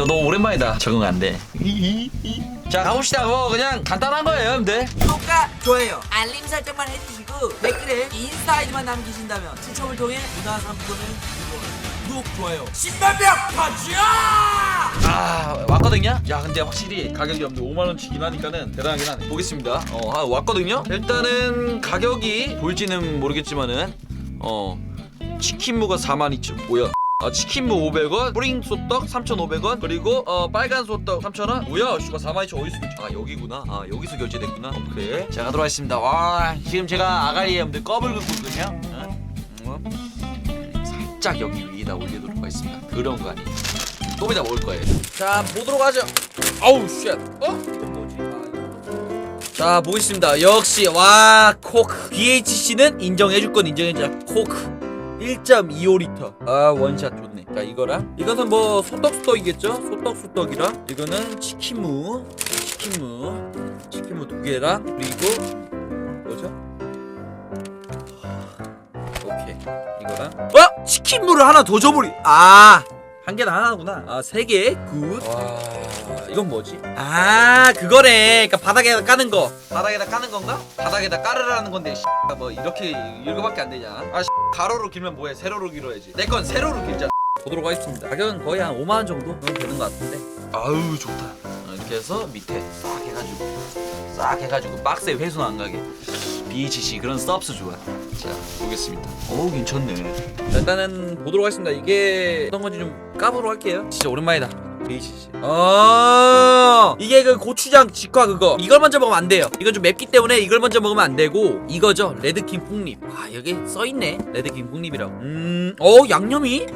근데 너무 오랜만이다. 적응 안 돼. 자 가봅시다. 뭐 그냥 간단한 거예요, 여러분들. 구독과 좋아요 알림 설정만 해주시고 댓글에 인스타 아이디만 남기신다면 추첨을 통해 문화상품권을 드리고 구독 좋아요 10만 명 터지야 아 왔거든요. 야 근데 확실히 가격이 없는데 5만 원치긴 하니까는 대단하긴 하네. 보겠습니다. 어 아, 왔거든요. 일단은 가격이 볼지는 모르겠지만은 어 치킨무가 4만 2천 뭐야? 아 치킨무 500원, 뿌링 소떡 3,500원, 그리고 어 빨간 소떡 3,000원. 뭐야? 4만 2천 어디서? 아 여기구나. 아 여기서 결제됐구나. 오케이. 자 가도록 하겠습니다. 와 지금 제가 아가리에 여러분들 껌을 긋고 있거든요. 어? 어? 살짝 여기 위에다 올리도록 하겠습니다. 그런 거 아니에요. 좀 이따 먹을 거예요. 자 보도록 하죠. 아우 쉣. 어? 뭐지? 자 보겠습니다. 역시 와 코크. BHC는 인정해줄 건 인정해줘. 코크. 1.25리터. 아 원샷 좋네. 자 이거랑 이것은 뭐 소떡 소떡이겠죠? 소떡 소떡이랑 이거는 치킨무, 치킨무, 치킨무 두 개랑 그리고 뭐죠? 오케이 이거랑 어 치킨무를 하나 더 줘버리. 아. 한 개는 하나구나. 아, 세 개. 굿. 와, 이건 뭐지? 아, 그거네. 그러니까 바닥에다 까는 거. 바닥에다 까는 건가? 바닥에다 까르라는 건데 씨, 뭐 이렇게 이거밖에 안 되냐? 아, 씨, 가로로 길면 뭐해? 세로로 길어야지. 내 건 세로로 길자. 보도록 하겠습니다. 가격은 거의 한 5만 원 정도 되는 것 같은데. 아우, 좋다. 어, 이렇게 해서 밑에 싹 해가지고 싹 해가지고 박스에 회수 안 가게. BHC 그런 서브스 좋아. 자 보겠습니다. 오 괜찮네. 자, 일단은 보도록 하겠습니다. 이게 어떤 건지 좀 까보도록 할게요. 진짜 오랜만이다. BHC. 어 이게 그 고추장 직화 그거. 이걸 먼저 먹으면 안 돼요. 이건 좀 맵기 때문에 이걸 먼저 먹으면 안 되고 이거죠. 레드킹 폭립. 아 여기 써 있네. 레드킹 폭립이라고. 음, 어 양념이.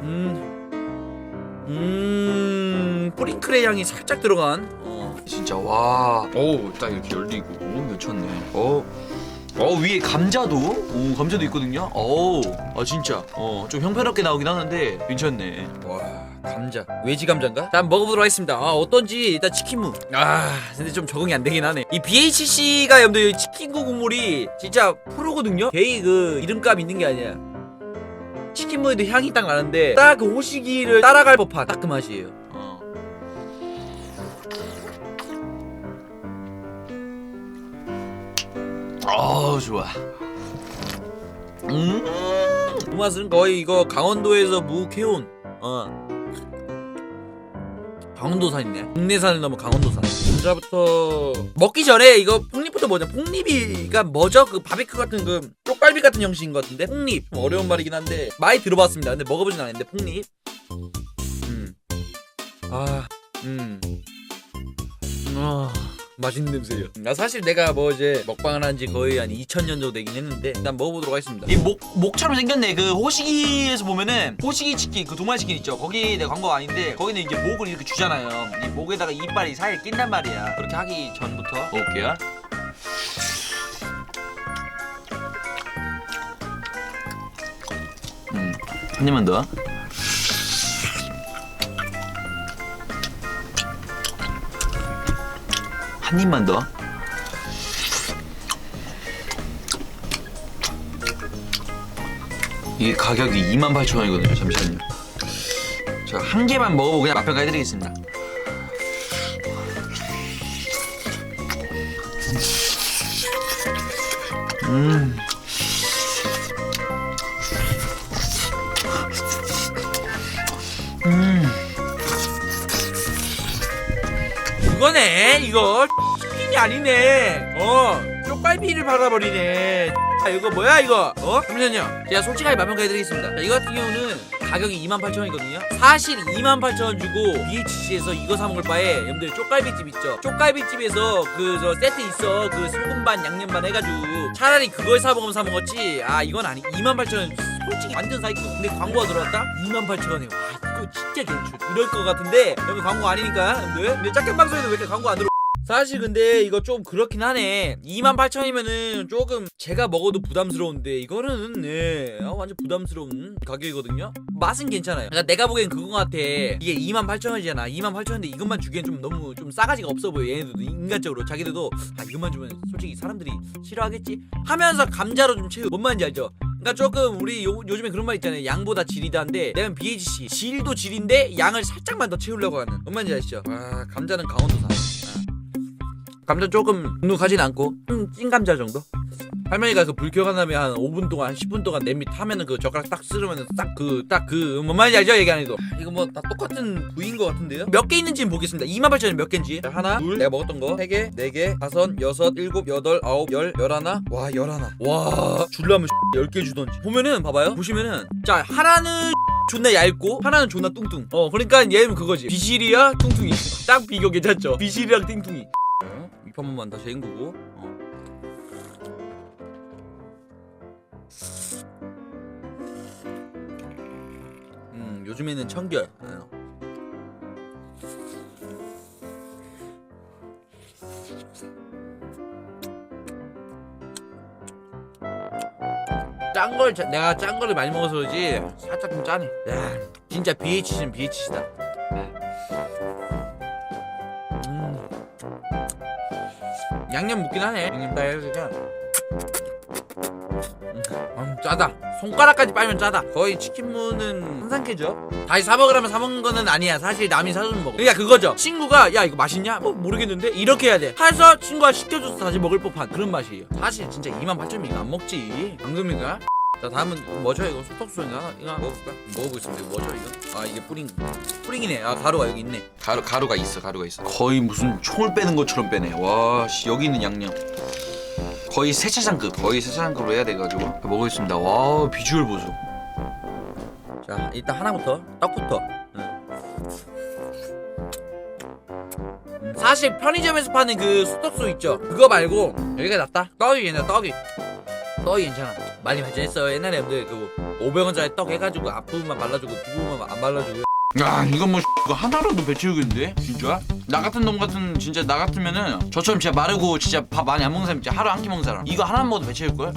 음, 음, 뿌링클의 향이 살짝 들어간. 어, 진짜 와. 오, 딱 이렇게 열리고. 오, 괜찮네. 어. 어 위에 감자도 오 감자도 있거든요. 오, 아 진짜 어좀 형편없게 나오긴 하는데 괜찮네. 와 감자 외지 감자인가? 자 한번 먹어보도록 하겠습니다. 아 어떤지 일단 치킨무. 아 근데 좀 적응이 안 되긴 하네. 이 BHC가 여러분들 치킨구 국물이 진짜 프로거든요. 개이 그 이름값 있는 게 아니야. 치킨무에도 향이 딱 나는데 딱 그 호시기를 따라갈 법한 딱 그 맛이에요. 어. 어 좋아. 음. 그 맛은 거의 이거 강원도에서 무캐온. 어. 강원도산이네. 국내산을 넘어 강원도산. 감자부터 먹기 전에 이거 폭립부터 뭐냐? 폭립이가 뭐죠? 그 바비큐 같은 그 쪽갈비 같은 형식인 것 같은데. 폭립 좀 어려운 말이긴 한데 많이 들어봤습니다. 근데 먹어보진 않았는데 폭립. 음. 아. 음. 아. 맛있는 냄새예요. 나 사실 내가 뭐 이제 먹방을 한 지 거의 한 2000년 정도 되긴 했는데 일단 먹어보도록 하겠습니다. 이 목 목처럼 생겼네. 그 호식이에서 보면은 호식이 치킨 그 동말 치킨 있죠. 거기 내 광고 아닌데 거기는 이제 목을 이렇게 주잖아요. 이 목에다가 이빨이 사이에 낀단 말이야. 그렇게 하기 전부터 먹을게요. 음, 한 입만 더. 한 입만 더. 이게 가격이 28,000원이거든요. 잠시만요. 자, 한 개만 먹어보고 그냥 맛평가 해드리겠습니다. 음. 음. 이거네 이거 아니네. 어 쪽갈비를 받아버리네. 아 이거 뭐야 이거? 어? 잠시만요. 제가 솔직하게 말평가 해드리겠습니다. 자, 이거 같은 경우는 가격이 28,000원이거든요. 사실 28,000원 주고 BHC에서 이거 사 먹을 바에 여러분들 쪽갈비집 있죠? 쪽갈비집에서 그 저 세트 있어. 그 소금 반 양념 반 해가지고 차라리 그걸 사 먹으면 사 먹었지. 아 이건 아니 28,000원 솔직히 완전 사이코 근데 광고가 들어왔다? 28,000원에 와 이거 진짜 괜찮 이럴 것 같은데 여기 광고 아니니까 여러분들. 근데 짝꿍 방송에도 왜 이렇게 광고 안 들어 사실 근데 이거 좀 그렇긴 하네. 28,000원이면은 조금 제가 먹어도 부담스러운데 이거는 네 아, 완전 부담스러운 가격이거든요. 맛은 괜찮아요. 그러니까 내가 보기엔 그거 같아. 이게 28,000원이잖아. 28,000원인데 이것만 주기엔 좀 너무 좀 싸가지가 없어 보여 얘네들도. 인간적으로. 자기들도 아 이것만 주면 솔직히 사람들이 싫어하겠지? 하면서 감자로 좀 채우 뭔 말인지 알죠? 그러니까 조금 우리 요, 요즘에 그런 말 있잖아요. 양보다 질이다인데 내가 BHC 질도 질인데 양을 살짝만 더 채우려고 하는. 뭔 말인지 아시죠? 와 감자는 강원도산. 아. 감자 조금 눅눅하진 않고 음, 찐 감자 정도. 할머니가 그불 켜간 다음에 한 5분 동안 한 10분 동안 냄비 타면은 그 젓가락 딱 쓸으면은 딱 그 딱그 뭔 말인지 알죠? 얘기 안 해도 이거 뭐 다 똑같은 부위인 것 같은데요? 몇 개 있는지는 보겠습니다. 28,000원 몇 개인지. 자, 하나 둘 내가 먹었던 거3개4개 다섯 여섯 일곱 여덟 아홉 열 열하나? 와 열하나. 와 줄라면 10개 주던지. 보면은 봐봐요. 보시면은 자 하나는 존나 얇고 하나는 존나 뚱뚱. 어 그러니까 얘는 그거지. 비실이야? 뚱뚱이. 딱 비교 괜찮죠? 비실이랑 입 한 번만 다시 헹구고. 어. 음 요즘에는 청결. 어. 짠걸 내가 짠 거를 많이 먹어서 그러지. 살짝 좀 짜네. 야 진짜 BHC는 BHC다 양념 묻긴 하네. 양념 다 해주니까 음, 음, 짜다. 손가락까지 빨면 짜다. 거의 치킨무는 한상캐죠. 다시 사 먹으라면 사 먹는 거는 아니야. 사실 남이 사주면 먹어. 그러니까 그거죠. 친구가 야 이거 맛있냐? 뭐 모르겠는데 이렇게 해야 돼. 해서 친구가 시켜줘서 다시 먹을 법한 그런 맛이에요. 사실 진짜 2만 8천 이거 안 먹지. 방금인가? 자 다음은 뭐죠? 이거 소떡소인가? 이거 하나 먹어볼까? 먹어보겠습니다. 이거 뭐죠 이거? 아 이게 뿌링 뿌링이네. 아 가루가 여기 있네. 가루 가루가 있어 가루가 있어. 거의 무슨 총을 빼는 것처럼 빼네. 와 씨, 여기 있는 양념. 거의 세차장급 거의 세차장급으로 해야 돼가지고. 먹어보겠습니다. 와 비주얼 보소. 자 일단 하나부터. 떡부터. 응. 음, 사실 편의점에서 파는 그 소떡소 있죠? 그거 말고 여기가 낫다. 떡이 괜찮아 떡이. 떡이 괜찮아 많이 발전했어요. 옛날에 여러분들 그 500원짜리 떡 해가지고 앞부분만 발라주고 뒷부분만 안 발라주고. 야 이건 뭐 이거 하나로도 배치우겠는데? 진짜? 나 같은 놈 같은 진짜 나 같으면은 저처럼 진짜 마르고 진짜 밥 많이 안 먹는 사람 진짜 하루 한 끼 먹는 사람. 이거 하나 먹어도 배치울 걸?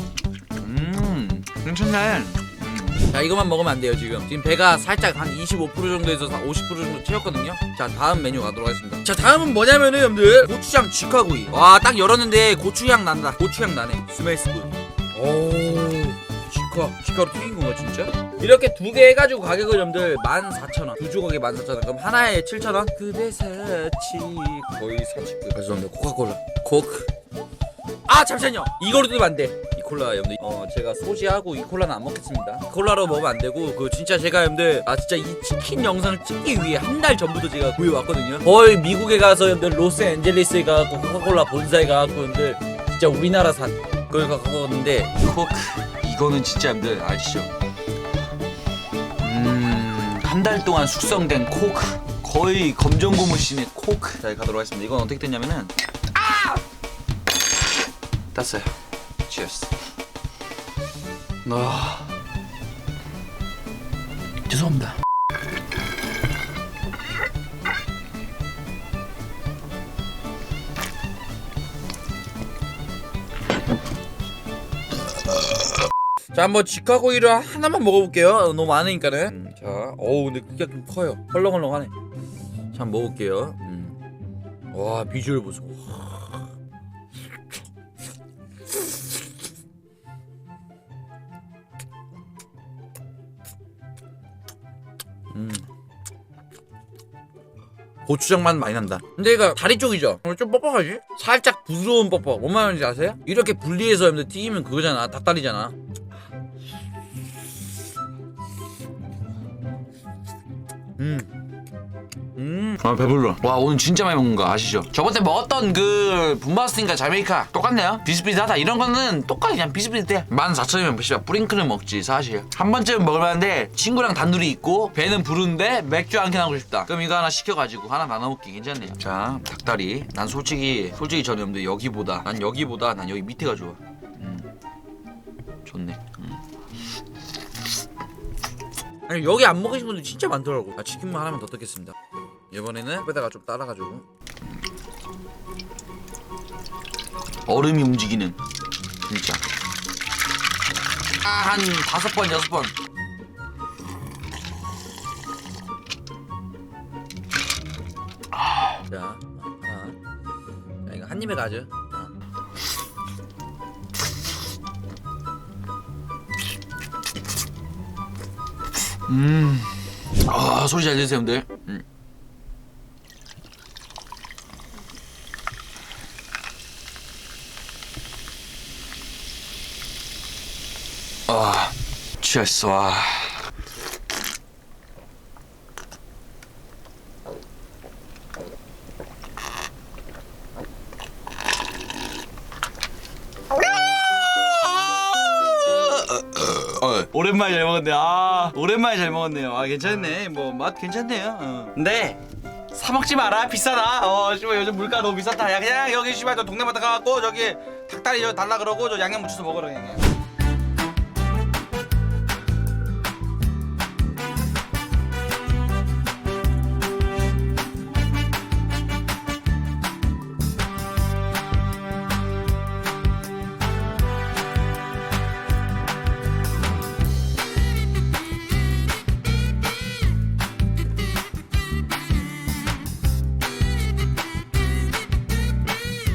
음 괜찮네. 음. 자 이것만 먹으면 안 돼요 지금. 지금 배가 살짝 한 25% 정도에서 50% 정도 채웠거든요. 자 다음 메뉴 가도록 하겠습니다. 자 다음은 뭐냐면은 여러분들 고추장 직화구이. 와 딱 열었는데 고추향 난다. 고추향 나네. 스멜스 굿오 직화 직화로 튀긴 건가 진짜? 이렇게 두 개 해가지고 가격을 여러분들 14,000원. 두 조각에 14,000원. 그럼 하나에 7,000원? 그대 사치 거의 30급 죄송합니다 코카콜라. 코크. 아 잠시만요. 이거로 뜨면 안돼. 이 콜라 여러분들 어 제가 소시하고 이 콜라는 안 먹겠습니다. 콜라로 먹으면 안 되고 그 진짜 제가 여러분들 아 진짜 이 치킨 영상을 찍기 위해 한 달 전부터 제가 구해왔거든요. 거의 미국에 가서 여러분들 로스앤젤레스에 가갖고 코카콜라 본사에 가갖고 여러분들 진짜 우리나라산. 그걸 갖고 왔는데 코크 이거는 진짜 여러분들 아시죠? 음 한 달 동안 숙성된 코크. 거의 검정 고무신의 코크. 자 가도록 하겠습니다. 이건 어떻게 됐냐면은 아! 땄어요. 치어스 아. 죄송합니다 자 한번 직화구이를 하나만 먹어볼게요 어, 너무 많으니까는 음, 자 어우 근데 크기가 좀 커요 헐렁헐렁하네 자 한번 먹어볼게요 음. 와 비주얼 보소 음. 고추장 맛 많이 난다. 근데 이거 다리 쪽이죠? 좀 뻑뻑하지? 살짝 부드러운 뻑뻑. 뭔 말인지 아세요? 이렇게 분리해서 튀기면 그거잖아. 닭다리잖아. 음. 음. 아 배불러 와 오늘 진짜 많이 먹는 거 아시죠? 저번에 먹었던 그 분바스틴과 자메이카 똑같네요 비슷비슷하다 이런 거는 똑같이 그냥 비슷비슷해 14,000원이면 비슷해 뿌링클을 먹지 사실 한 번쯤 먹을만한데 친구랑 단둘이 있고 배는 부른데 맥주 한 캔 하고 싶다 그럼 이거 하나 시켜가지고 하나 나눠 먹기 괜찮네요 자 닭다리 난 솔직히 솔직히 저는 여러분들 여기보다 난 여기보다 난 여기 밑에가 좋아 음. 좋네 음. 아니 여기 안 먹으신 분들 진짜 많더라고. 아, 치킨만 하나만 더 뜯겠습니다. 이번에는 빼다가 좀 따라가지고. 얼음이 움직이는 진짜 아, 한 다섯 번 여섯 번 자, 하나. 자 이거 한 입에 가죠. 음. 아 소리 잘 들으세요 형들. 음. 아 취했어. 아. 어, 오랜만에 잘 먹었네. 아, 오랜만에 잘 먹었네요. 아, 괜찮네. 뭐 맛 괜찮네요. 어. 근데 사 먹지 마라. 비싸다. 어, 씨발 요즘 물가 너무 비싸다. 야, 그냥 여기 씨발 저 동네마다 가갖고 저기 닭다리 저 달라 그러고 저 양념 묻혀서 먹으라 그냥.